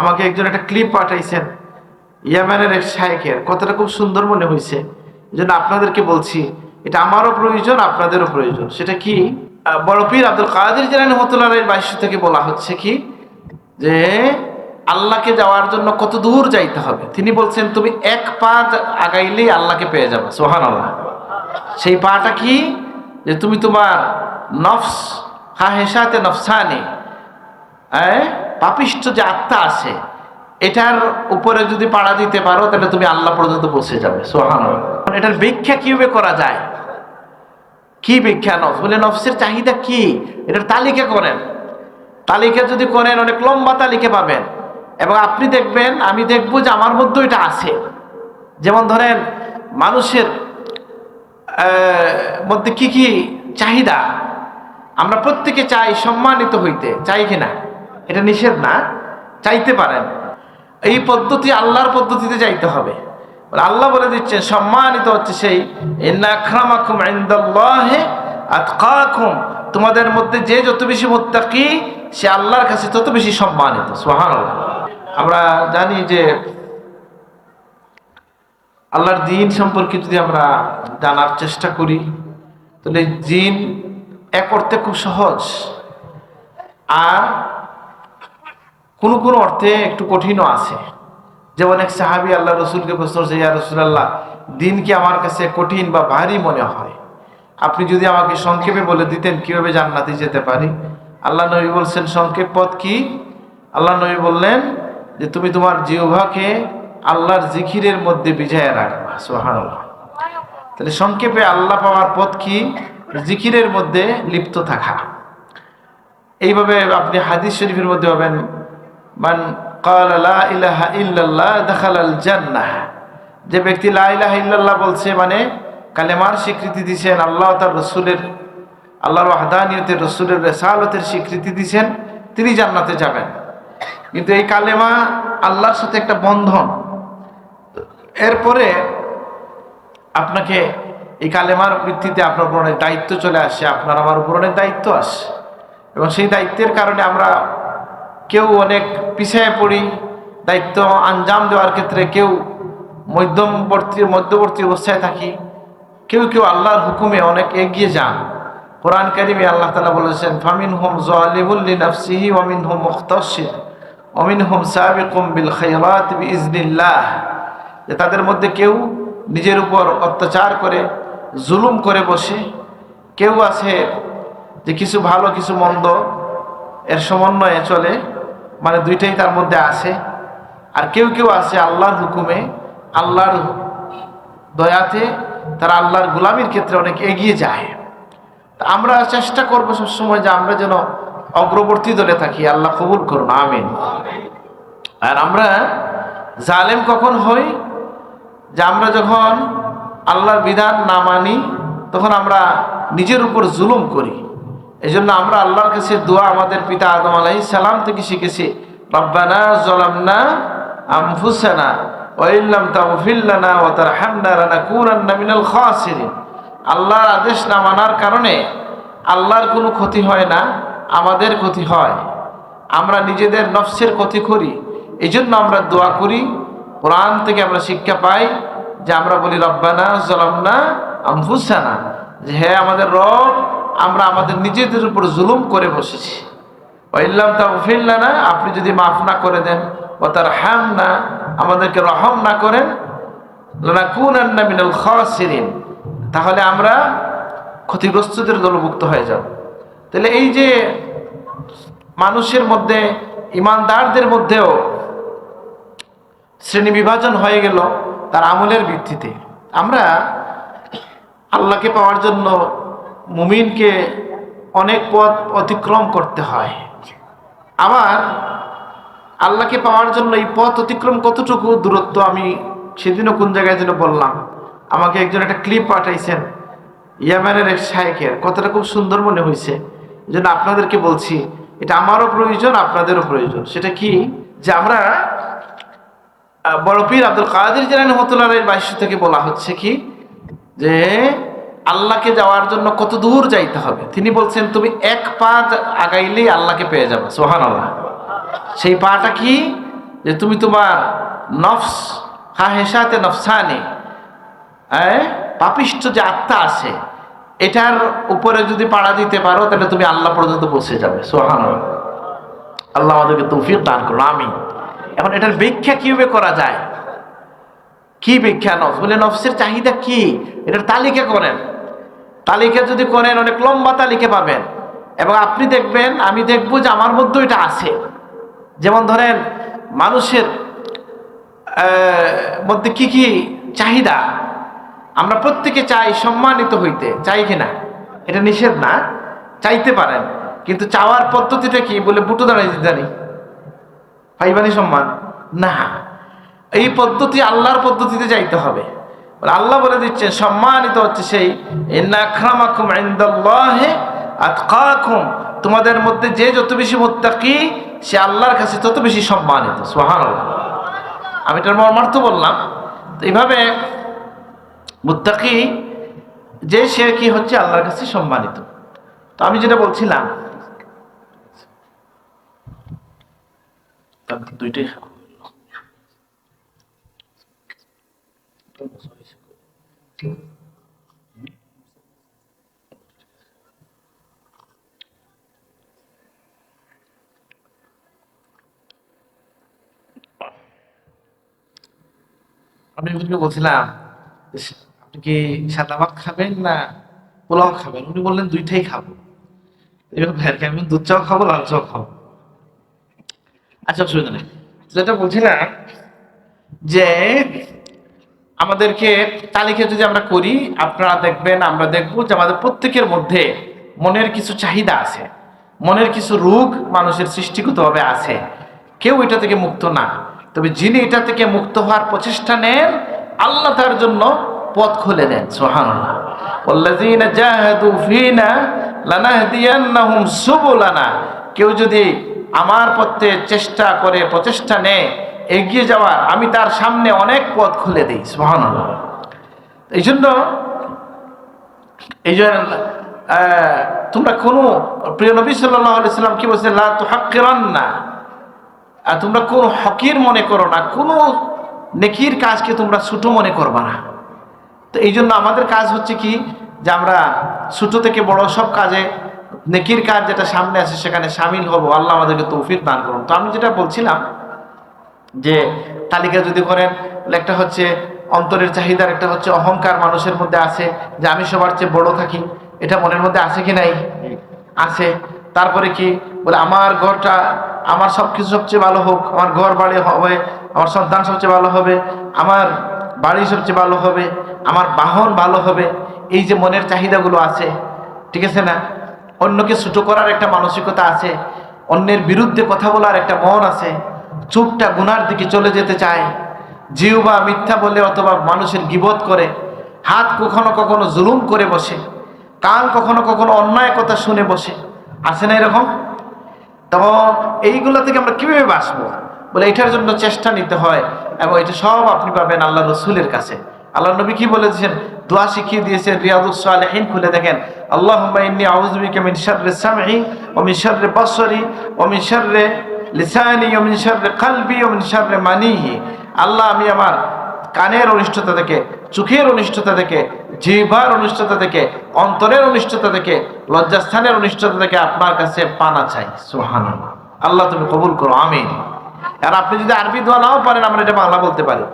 আমাকে একজন একটা ক্লিপ পাঠাইছেন, ইয়ামানের এক শায়েকের কথাটা খুব সুন্দর মনে হয়েছে জন্য আপনাদেরকে বলছি, এটা আমারও প্রয়োজন, আপনাদেরও প্রয়োজন। সেটা কি? বড় পীর আব্দুল কাদের জেলানি হতুল্লাহ বাইশ থেকে বলা হচ্ছে কি? যে আল্লাহকে যাওয়ার জন্য কত দূর যাইতে হবে? তিনি বলছেন, তুমি এক পা আগাইলেই আল্লাহকে পেয়ে যাবে। সোহান আল্লাহ সেই পাটা কি? যে তুমি তোমার নফস হা হেসাতে নফসানি হ্যাঁ পাপিষ্ট যে আত্মা আছে, এটার উপরে যদি পাড়া দিতে পারো, তাহলে তুমি আল্লাহ পর্যন্ত পৌঁছে যাবে সোহান এটার ব্যাখ্যা কীভাবে করা যায়? কি ব্যাখ্যা নফস? বলে নফসের চাহিদা কি? এটার তালিকা করেন। তালিকা যদি করেন, অনেক লম্বা তালিকা পাবেন। এবং আপনি দেখবেন, আমি দেখব যে আমার মধ্যে এটা আছে। যেমন ধরেন, মানুষের মধ্যে কি কি চাহিদা? আমরা প্রত্যেকে চাই সম্মানিত হইতে। চাই কিনা এটা নিষেধ না, চাইতে পারেন। এই পদ্ধতি আল্লাহর পদ্ধতিতে যাইতে হবে। আল্লাহ বলে দিচ্ছেন, সম্মানিত হচ্ছে সেই তোমাদের মধ্যে যে যত বেশি মুত্তাকি, সে আল্লাহর কাছে তত বেশি সম্মানিত। সুবহানাল্লাহ। আমরা জানি যে, আল্লাহর দিন সম্পর্কে যদি আমরা জানার চেষ্টা করি, তাহলে জিন এক অর্থে খুব সহজ। আর কোনো কোনো অর্থে একটু কঠিনও আছে। যেমন এক সাহাবি, আল্লাহ রসুলকে প্রশ্ন করছে, ইয়া রসুলাল্লাহ, দিন কি আমার কাছে কঠিন বা ভারী মনে হয়? আপনি যদি আমাকে সংক্ষেপে বলে দিতেন, কীভাবে জান্নাতে যেতে পারি? আল্লাহ নবী বলছেন, সংক্ষেপ পথ কি? আল্লাহ নবী বললেন যে, তুমি তোমার জিহ্বাকে আল্লাহর জিখিরের মধ্যে বিজায় রাখবা। সোহানুল্লাহ তাহলে সংক্ষেপে আল্লাহ পাওয়ার পথ কি? জিকিরের মধ্যে লিপ্ত থাকা। এইভাবে আপনি হাদিস শরীফের মধ্যে পাবেন মান ইলাহা ইল্লাল্লাহ যে ব্যক্তি বলছে মানে কালেমার স্বীকৃতি দিছেন আল্লাহ তার রসুলের, আল্লাহর আহদানিয়তের রসুলের রেসালতের স্বীকৃতি দিচ্ছেন তিনি জান্নাতে যাবেন। কিন্তু এই কালেমা আল্লাহর সাথে একটা বন্ধন। এরপরে আপনাকে এই কালেমার ভিত্তিতে আপনার উপর অনেক দায়িত্ব চলে আসে, আপনার আমার উপর অনেক দায়িত্ব আসে। এবং সেই দায়িত্বের কারণে আমরা কেউ অনেক পিছিয়ে পড়ি, দায়িত্ব আঞ্জাম দেওয়ার ক্ষেত্রে কেউ মধ্যমবর্তী মধ্যবর্তী অবস্থায় থাকি, কেউ কেউ আল্লাহর হুকুমে অনেক এগিয়ে যান। কোরআন কারিমে আল্লাহ তালা বলেছেন ফামিন হোম জলিবুল্লি ওমিন হোম মুখতসিদ অমিন হোম সাবিকুম বিল ইজনিল্লাহ যে তাদের মধ্যে কেউ নিজের উপর অত্যাচার করে, জুলুম করে বসে, কেউ আছে যে কিছু ভালো, কিছু মন্দ, এর সমন্বয়ে চলে মানে দুইটাই তার মধ্যে আছে। আর কেউ কেউ আছে আল্লাহর হুকুমে, আল্লাহর দয়াতে তারা আল্লাহর গোলামির ক্ষেত্রে অনেক এগিয়ে যায়। তা আমরা চেষ্টা করব সবসময় যে আমরা যেন অগ্রবর্তী দলে থাকি। আল্লাহ কবুল করুন, আমিন। আর আমরা জালেম কখন হই? যে আমরা যখন আল্লাহর বিধান না মানি, তখন আমরা নিজের উপর জুলুম করি। এই জন্য আমরা আল্লাহর কাছে দোয়া আমাদের পিতা আদম আলাহি সালাম থেকে শিখেছি, রব্বানা জলামনা আমফুসানা ওয়াইল্লাম তাগফিরলানা ওয়া তারহামনা লানাকুনান্না মিনাল খাসিরিন। আল্লাহর আদেশ না মানার কারণে আল্লাহর কোনো ক্ষতি হয় না, আমাদের ক্ষতি হয়। আমরা নিজেদের নফসের ক্ষতি করি এই জন্য আমরা দোয়া করি। কোরআন থেকে আমরা শিক্ষা পাই যে আমরা বলি, রব্বানা জলামনা আমফুসানা যে হ্যাঁ আমাদের রব আমরা আমাদের নিজেদের উপর জুলুম করে বসেছি। ওইল্লাম তাগফিরলা না আপনি যদি মাফ না করে দেন ও তার হ্যাম না আমাদেরকে রহম না করেন মিনাল খাসিরিন। তাহলে আমরা ক্ষতিগ্রস্তদের দলভুক্ত হয়ে যাব। তাহলে এই যে মানুষের মধ্যে, ইমানদারদের মধ্যেও শ্রেণি বিভাজন হয়ে গেল, তার আমলের ভিত্তিতে। আমরা আল্লাহকে পাওয়ার জন্য মুমিনকে অনেক পথ অতিক্রম করতে হয়। আবার আল্লাহকে পাওয়ার জন্য এই পথ অতিক্রম কতটুকু দূরত্ব আমি সেদিনও কোন জায়গায় যেন বললাম। আমাকে একজন একটা ক্লিপ পাঠাইছেন, ইয়ামানের এক শায়েকের কথাটা খুব সুন্দর মনে হয়েছে জন্য আপনাদেরকে বলছি, এটা আমারও প্রয়োজন, আপনাদেরও প্রয়োজন। সেটা কি? যে আমরা বড় পীর আব্দুল কাদের জেলানি হতুল্লাহ বাইশ থেকে বলা হচ্ছে কি? যে আল্লাহকে যাওয়ার জন্য কত দূর যাইতে হবে? তিনি বলছেন, তুমি এক পা আগাইলেই আল্লাহকে পেয়ে যাবে। সোহান আল্লাহ সেই পাটা কি? যে তুমি তোমার নফস হাহেসাতে নফসানি হ্যাঁ পাপিষ্ট যে আত্মা আছে, এটার উপরে যদি পাড়া দিতে পারো, তাহলে তুমি আল্লাহ পর্যন্ত পৌঁছে যাবে। সোহান আল্লাহ আমাদেরকে তৌফিক দান করো আমি এখন এটার ব্যাখ্যা কীভাবে করা যায়? কি ব্যাখ্যা নফস? বলে নফসের চাহিদা কি? এটার তালিকা করেন। তালিকা যদি করেন, অনেক লম্বা তালিকা পাবেন। এবং আপনি দেখবেন, আমি দেখব যে আমার মধ্যে এটা আছে। যেমন ধরেন, মানুষের মধ্যে কি কি চাহিদা? আমরা প্রত্যেকে চাই সম্মানিত হইতে। চাই কিনা এটা নিষেধ না। চাইতে পারেন। কিন্তু চাওয়ার পদ্ধতিটা কি? বলে বুটো দাঁড়াইতে জানি। পাইবানি সম্মান? না। এই পদ্ধতি আল্লাহর পদ্ধতিতে যাইতে হবে। আল্লাহ বলে দিচ্ছেন, সম্মানিত হচ্ছে সেই তোমাদের মধ্যে যে যত বেশি মুত্তাকি, সে আল্লাহর কাছে তত বেশি সম্মানিত। সুবহানাল্লাহ। আমি এটার মর্মার্থ বললাম। তো এইভাবে মুত্তাকি, যে সে কি হচ্ছে আল্লাহর কাছে সম্মানিত। তো আমি যেটা বলছিলাম দুইটাই আমি ওদেরকে বলছিলাম আপনি কি সাদা ভাত খাবেন না পোলাও খাবেন? উনি বললেন, দুইটাই খাব। এবার আমি দুধ চাও খাব, লাল চাও খাব। আচ্ছা অসুবিধা নেই। যেটা বলছিলাম যে আমাদেরকে তালিকা যদি আমরা করি, আপনারা দেখবেন, আমরা দেখব যে আমাদের প্রত্যেকের মধ্যে মনের কিছু চাহিদা আছে। মনের কিছু রোগ মানুষের সৃষ্টিগতভাবে আছে। কেউ এটা থেকে মুক্ত না। তবে যিনি এটা থেকে মুক্ত হওয়ার প্রচেষ্টা নেন, আল্লাহ তার জন্য পথ খুলে দেন সোহান কেউ যদি আমার পথে চেষ্টা করে, প্রচেষ্টা নেয়, এগিয়ে যাওয়ার, আমি তার সামনে অনেক পথ খুলে দিই সোহান এই জন্য এই জন্য তোমরা কোনো, প্রিয় নবী সাল্লাহ সাল্লাম কি বলছে? লা তো হাক্কিরান্না আর তোমরা কোনো হকির মনে করো না, কোনো নেকির কাজকে তোমরা ছোট মনে করবা না। তো এই জন্য আমাদের কাজ হচ্ছে কি যে আমরা ছোট থেকে বড় সব কাজে নেকির কাজ যেটা সামনে আছে সেখানে সামিল হব। আল্লাহ আমাদেরকে তৌফিক দান করুন। তো আমি যেটা বলছিলাম যে তালিকা যদি করেন একটা হচ্ছে অন্তরের চাহিদার একটা হচ্ছে অহংকার মানুষের মধ্যে আছে যে আমি সবার চেয়ে বড় থাকি। এটা মনের মধ্যে আছে কি নাই? আছে। তারপরে কি বলে, আমার ঘরটা আমার সব কিছু সবচেয়ে ভালো হোক, আমার ঘর বাড়ি হবে, আমার সন্তান সবচেয়ে ভালো হবে, আমার বাড়ি সবচেয়ে ভালো হবে, আমার বাহন ভালো হবে, এই যে মনের চাহিদাগুলো আছে, ঠিক আছে না? অন্যকে ছুটো করার একটা মানসিকতা আছে, অন্যের বিরুদ্ধে কথা বলার একটা মন আছে চুপটা গুনার দিকে চলে যেতে চায় জিউ বা মিথ্যা বলে অথবা মানুষের গিবত করে, হাত কখনো কখনো জুলুম করে বসে, কান কখনো কখনো অন্যায় কথা শুনে বসে, আছে না এরকম? তখন এইগুলো থেকে আমরা কীভাবে বাঁচবো? বলে এটার জন্য চেষ্টা নিতে হয় এবং এটা সব আপনি পাবেন আল্লাহ রসুলের কাছে। আল্লাহ নবী কি বলেছেন? দোয়া শিখিয়ে দিয়েছেন রিয়াদুস খুলে দেখেন। আল্লাহ লিসানি মিন মিন মানিহি। আল্লাহ আমি আমার কানের অনিষ্টতা থেকে, চোখের অনিষ্টতা থেকে জিহ্বার অনিষ্টতা থেকে, অন্তরের অনিষ্টতা থেকে, লজ্জাস্থানের অনিষ্টতা থেকে আপনার কাছে পানা চাই। সোহান আল্লাহ তুমি কবুল করো, আমিন। আর আপনি যদি আরবি দোয়া নাও পারেন, আমরা এটা বাংলা বলতে পারি।